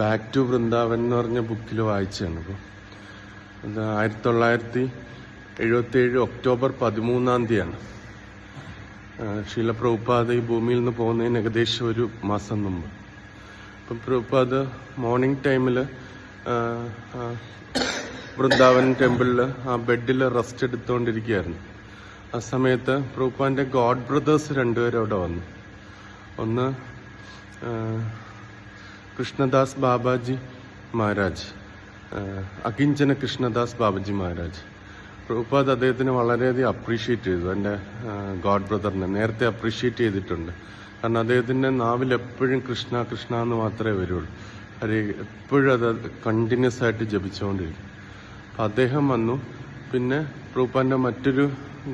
Back to Vrindavan എന്ന് പറഞ്ഞ ബുക്കിൽ വായിച്ചാണ് അപ്പോൾ അത് ആയിരത്തി തൊള്ളായിരത്തി എഴുപത്തി ഏഴ് ഒക്ടോബർ പതിമൂന്നാം തീയതിയാണ്. ശീല പ്രഭുപാദ് ഈ ഭൂമിയിൽ നിന്ന് പോകുന്നതിന് ഏകദേശം ഒരു മാസം മുമ്പ്. അപ്പം പ്രഭുപാദ് മോർണിംഗ് ടൈമിൽ വൃന്ദാവൻ ടെമ്പിളിൽ ആ ബെഡിൽ റെസ്റ്റ് എടുത്തുകൊണ്ടിരിക്കുകയായിരുന്നു ആ സമയത്ത് പ്രഭുപാന്റെ ഗോഡ് ബ്രദേഴ്സ് രണ്ടുപേരും അവിടെ വന്നു. ഒന്ന് കൃഷ്ണദാസ് ബാബാജി മഹാരാജ്. അകിഞ്ചന കൃഷ്ണദാസ് ബാബാജി മഹാരാജ്. പ്രഭുപാദ് അദ്ദേഹത്തിന് വളരെയധികം അപ്രീഷിയേറ്റ് ചെയ്തു. എന്റെ ഗോഡ് ബ്രദറിനെ നേരത്തെ അപ്രീഷിയേറ്റ് ചെയ്തിട്ടുണ്ട്. കാരണം അദ്ദേഹത്തിന്റെ നാവിൽ എപ്പോഴും കൃഷ്ണ കൃഷ്ണ എന്ന് മാത്രമേ വരുള്ളൂ. ഹരേ എപ്പോഴും അത് കണ്ടിന്യൂസ് ആയിട്ട് ജപിച്ചുകൊണ്ടിരിക്കും. അദ്ദേഹം വന്നു. പിന്നെ പ്രൂപ്പാന്റെ മറ്റൊരു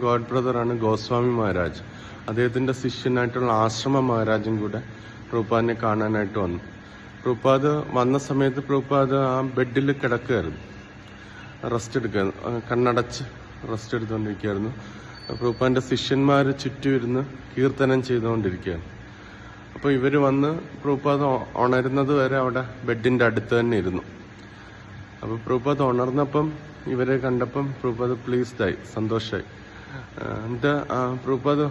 ഗോഡ് ബ്രദറാണ് ഗോസ്വാമി മഹാരാജ്. അദ്ദേഹത്തിന്റെ ശിഷ്യനായിട്ടുള്ള ആശ്രമ മഹാരാജും കൂടെ പ്രൂപ്പാനെ കാണാനായിട്ട് വന്നു. പ്രഭുപാദ് വന്ന സമയത്ത് പ്രഭുപാദ് ആ ബെഡിൽ കിടക്കുകയായിരുന്നു. റെസ്റ്റ് എടുക്കുക കണ്ണടച്ച് റെസ്റ്റ് എടുത്തുകൊണ്ടിരിക്കുകയായിരുന്നു. പ്രഭുപാന്റെ ശിഷ്യന്മാർ ചുറ്റും ഇരുന്ന് കീർത്തനം ചെയ്തുകൊണ്ടിരിക്കുകയാണ്. അപ്പോൾ ഇവർ വന്ന് പ്രഭുപാദ് ഉണരുന്നത് വരെ അവിടെ ബെഡിന്റെ അടുത്ത് തന്നെ ഇരുന്നു. അപ്പൊ പ്രഭുപാദ് ഉണർന്നപ്പം ഇവരെ കണ്ടപ്പം പ്രഭുപാദ് പ്ലീസ്ഡായി സന്തോഷമായി എന്നിട്ട് പ്രഭുപാദ്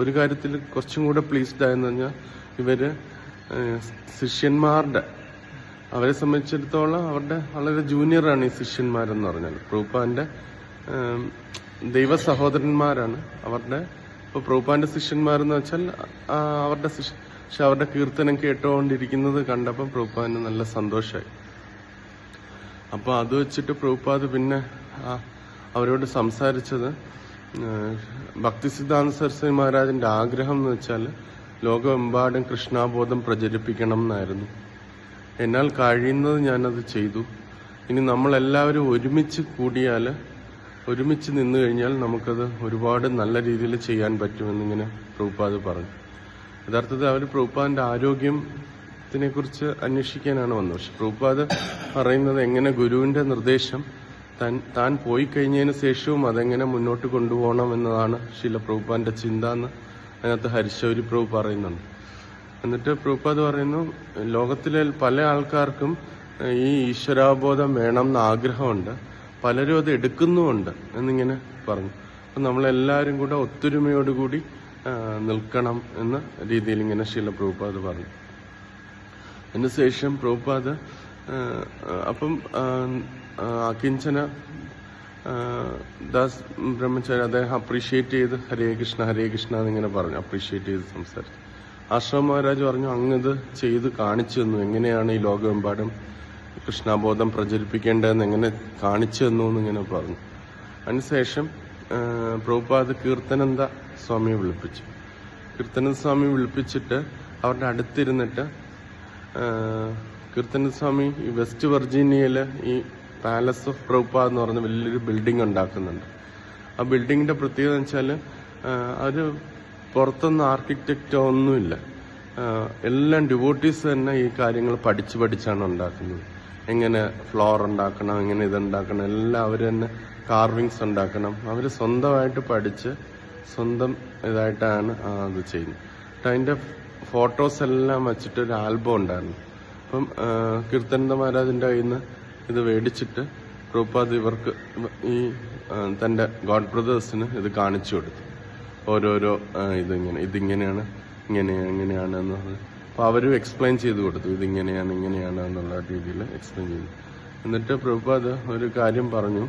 ഒരു കാര്യത്തിൽ കുറച്ചും കൂടെ പ്ലീസ്ഡ് ആയെന്ന് പറഞ്ഞാൽ ഇവർ ശിഷ്യന്മാരുടെ. അവരെ സംബന്ധിച്ചിടത്തോളം അവരുടെ വളരെ ജൂനിയറാണ് ഈ ശിഷ്യന്മാരെന്ന് പറഞ്ഞാൽ പ്രൂപ്പാന്റെ ദൈവ സഹോദരന്മാരാണ് അവരുടെ. ഇപ്പൊ പ്രൂപ്പാന്റെ ശിഷ്യന്മാരെന്ന് വെച്ചാൽ അവരുടെ പക്ഷെ അവരുടെ കീർത്തനം കേട്ടുകൊണ്ടിരിക്കുന്നത് കണ്ടപ്പോൾ പ്രൂപ്പാന് നല്ല സന്തോഷമായി അപ്പോൾ അത് വെച്ചിട്ട് പ്രൂപ്പാത് പിന്നെ അവരോട് സംസാരിച്ചത് ഭക്തി സിദ്ധാന്ത സരസ്വതി മഹാരാജന്റെ ആഗ്രഹം എന്ന് വെച്ചാൽ ലോകമെമ്പാടും കൃഷ്ണാബോധം പ്രചരിപ്പിക്കണം എന്നായിരുന്നു. എന്നാൽ കഴിയുന്നത് ഞാനത് ചെയ്തു. ഇനി നമ്മളെല്ലാവരും ഒരുമിച്ച് കൂടിയാൽ ഒരുമിച്ച് നിന്നു കഴിഞ്ഞാൽ നമുക്കത് ഒരുപാട് നല്ല രീതിയിൽ ചെയ്യാൻ പറ്റുമെന്നിങ്ങനെ പ്രഭുപാദ് പറഞ്ഞു. യഥാർത്ഥത്തിൽ അവർ പ്രഭുപാദിന്റെ ആരോഗ്യത്തിനെ കുറിച്ച് അന്വേഷിക്കാനാണ് വന്നത്. പക്ഷെ പ്രഭുപാദ് പറയുന്നത് എങ്ങനെ ഗുരുവിന്റെ നിർദ്ദേശം താൻ താൻ പോയി കഴിഞ്ഞതിന് ശേഷവും അതെങ്ങനെ മുന്നോട്ട് കൊണ്ടുപോകണം എന്നതാണ് ശീല പ്രഭുപാന്റെ ചിന്ത എന്ന് അതിനകത്ത് ഹരിശൗരി പ്രഭു പറയുന്നുണ്ട്. എന്നിട്ട് പ്രഭുപാദ് പറയുന്നു ലോകത്തിലെ പല ആൾക്കാർക്കും ഈ ഈശ്വരാബോധം വേണം എന്ന് ആഗ്രഹമുണ്ട്. പലരും അത് എടുക്കുന്നുമുണ്ട് എന്നിങ്ങനെ പറഞ്ഞു. അപ്പം നമ്മളെല്ലാവരും കൂടെ ഒത്തൊരുമയോടുകൂടി നിൽക്കണം എന്ന രീതിയിൽ ഇങ്ങനെ ശീല പ്രഭുപാദ് പറഞ്ഞു. അതിനുശേഷം പ്രഭുപാദ് അപ്പം അകിഞ്ചന ദാസ് ബ്രഹ്മചാരി അദ്ദേഹം അപ്രീഷിയേറ്റ് ചെയ്ത് ഹരേ കൃഷ്ണ ഹരേ കൃഷ്ണ എന്നിങ്ങനെ പറഞ്ഞു അപ്രീഷിയേറ്റ് ചെയ്ത് സംസാരിച്ചു. ആശ്രമ മഹാരാജ് പറഞ്ഞു അങ്ങത് ചെയ്ത് കാണിച്ചു തന്നു. എങ്ങനെയാണ് ഈ ലോകമെമ്പാടും കൃഷ്ണബോധം പ്രചരിപ്പിക്കേണ്ടതെന്ന് എങ്ങനെ കാണിച്ചു തന്നു എന്നിങ്ങനെ പറഞ്ഞു. അതിനുശേഷം പ്രഭുപാദ് കീർത്തനന്ദ സ്വാമിയെ വിളിപ്പിച്ചു. കീർത്തനന്ദ സ്വാമി വിളിപ്പിച്ചിട്ട് അവരുടെ അടുത്തിരുന്നിട്ട് കീർത്തനന്ദ സ്വാമി ഈ വെസ്റ്റ് വെർജീനിയയിലെ ഈ പാലസ് ഓഫ് പ്രഭുപാദ് എന്ന് പറഞ്ഞ വലിയൊരു ബിൽഡിംഗ് ഉണ്ടാക്കുന്നുണ്ട്. ആ ബിൽഡിങ്ങിന്റെ പ്രത്യേകത എന്ന് വെച്ചാൽ അത് പുറത്തൊന്നും ആർക്കിടെക്റ്റോ ഒന്നുമില്ല. എല്ലാം ഡിവോട്ടീസ് തന്നെ ഈ കാര്യങ്ങൾ പഠിച്ചു പഠിച്ചാണ് ഉണ്ടാക്കുന്നത്. എങ്ങനെ ഫ്ലോർ ഉണ്ടാക്കണം എങ്ങനെ ഇതുണ്ടാക്കണം എല്ലാം അവർ തന്നെ കാർവിങ്സ് ഉണ്ടാക്കണം. അവർ സ്വന്തമായിട്ട് പഠിച്ച് സ്വന്തം ഇതായിട്ടാണ് അത് ചെയ്യുന്നത്. അതിന്റെ ഫോട്ടോസ് എല്ലാം വെച്ചിട്ട് ഒരു ആൽബം ഉണ്ടായിരുന്നു. അപ്പം കീർത്തനന്ദ മഹാരാജിന്റെ കയ്യിൽ നിന്ന് ഇത് മേടിച്ചിട്ട് പ്രഭുപാദ് ഇവർക്ക് ഈ തന്റെ ഗോഡ് ബ്രദേഴ്സിന് ഇത് കാണിച്ചു കൊടുത്തു. ഓരോരോ ഇതിങ്ങനെ ഇതിങ്ങനെയാണ് ഇങ്ങനെയാണ് ഇങ്ങനെയാണ് എന്നുള്ളത് അപ്പോൾ അവരും എക്സ്പ്ലെയിൻ ചെയ്ത് കൊടുത്തു. ഇതിങ്ങനെയാണ് ഇങ്ങനെയാണ് എന്നുള്ള രീതിയിൽ എക്സ്പ്ലെയിൻ ചെയ്തു. എന്നിട്ട് പ്രഭുപാദ് ഒരു കാര്യം പറഞ്ഞു.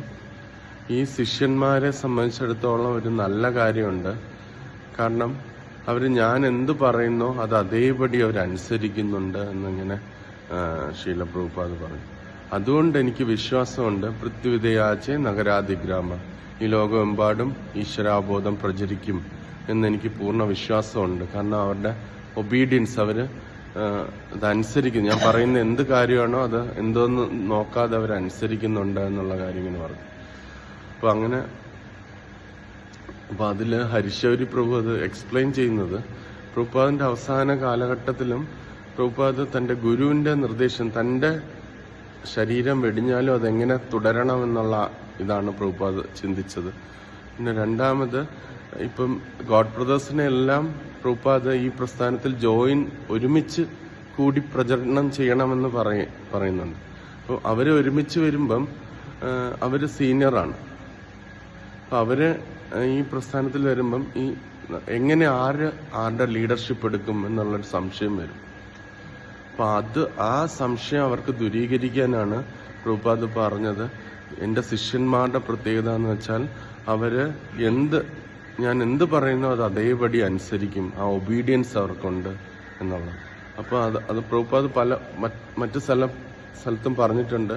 ഈ ശിഷ്യന്മാരെ സംബന്ധിച്ചിടത്തോളം ഒരു നല്ല കാര്യമുണ്ട്. കാരണം അവർ ഞാൻ എന്ത് പറയുന്നോ അത് അതേപടി അവർ അനുസരിക്കുന്നുണ്ട് എന്നിങ്ങനെ ശീല പ്രഭുപാദ് പറഞ്ഞു. അതുകൊണ്ട് എനിക്ക് വിശ്വാസമുണ്ട്. പൃഥ്വിതയാച്ചെ നഗരാതിഗ്രാമ ഈ ലോകമെമ്പാടും ഈശ്വരാബോധം പ്രചരിക്കും എന്നെനിക്ക് പൂർണ വിശ്വാസമുണ്ട്. കാരണം അവരുടെ ഒബീഡിയൻസ് അവർ ആ, അതനുസരിക്കുന്നു. ഞാൻ പറയുന്ന എന്ത് കാര്യമാണോ അത് എന്തോന്ന് നോക്കാതെ അവർ അനുസരിക്കുന്നുണ്ട് എന്നുള്ള കാര്യം ഇങ്ങനെ പറഞ്ഞു. അപ്പൊ അങ്ങനെ അപ്പൊ അതിൽ ഹരിശൗരി പ്രഭു അത് എക്സ്പ്ലെയിൻ ചെയ്യുന്നത് പ്രഭുപാദിന്റെ അവസാന കാലഘട്ടത്തിലും പ്രഭുപാദ് തന്റെ ഗുരുവിന്റെ നിർദ്ദേശം തന്റെ ശരീരം വെടിഞ്ഞാലും അതെങ്ങനെ തുടരണമെന്നുള്ള ഇതാണ് പ്രഭുപാദ് ചിന്തിച്ചത്. പിന്നെ രണ്ടാമത് ഇപ്പം ഗോഡ് ബ്രദേഴ്സിനെ എല്ലാം പ്രഭുപാദ് ഈ പ്രസ്ഥാനത്തിൽ ജോയിൻ ഒരുമിച്ച് കൂടി പ്രചരണം ചെയ്യണമെന്ന് പറയ പറയുന്നുണ്ട്. അപ്പോൾ അവർ ഒരുമിച്ച് വരുമ്പം അവർ സീനിയറാണ്. അപ്പോൾ അവർ ഈ പ്രസ്ഥാനത്തിൽ വരുമ്പം ഈ എങ്ങനെ ആര് ആരുടെ ലീഡർഷിപ്പ് എടുക്കും എന്നുള്ളൊരു സംശയം വരും. അപ്പൊ അത് ആ സംശയം അവർക്ക് ദൂരീകരിക്കാനാണ് പ്രഭുപാദ് പറഞ്ഞത്. എന്റെ ശിഷ്യന്മാരുടെ പ്രത്യേകത എന്ന് വെച്ചാൽ അവർ എന്ത് ഞാൻ എന്ത് പറയുന്നോ അത് അതേപടി അനുസരിക്കും. ആ ഒബീഡിയൻസ് അവർക്കുണ്ട് എന്നുള്ളത്. അപ്പൊ അത് അത് പ്രഭുപാദ് പല മറ്റ് സ്ഥല സ്ഥലത്തും പറഞ്ഞിട്ടുണ്ട്.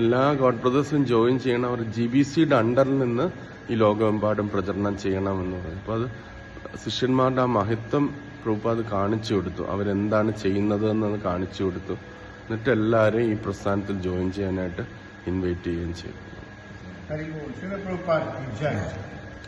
എല്ലാ ഗോഡ് ബ്രദേഴ്സും ജോയിൻ ചെയ്യണം. അവർ ജി ബി സിയുടെ അണ്ടറിൽ നിന്ന് ഈ ലോകമെമ്പാടും പ്രചരണം ചെയ്യണമെന്ന് പറയും അപ്പൊ അത് ശിഷ്യന്മാരുടെ ആ മഹത്വം പ്രഭുപാദ് കാണിച്ചു കൊടുത്തു. അവരെന്താണ് ചെയ്യുന്നത് എന്നത് കാണിച്ചു കൊടുത്തു. എന്നിട്ട് എല്ലാവരെയും ഈ പ്രസ്ഥാനത്തിൽ ജോയിൻ ചെയ്യാനായിട്ട് ഇൻവൈറ്റ് ചെയ്യുകയും ചെയ്തു.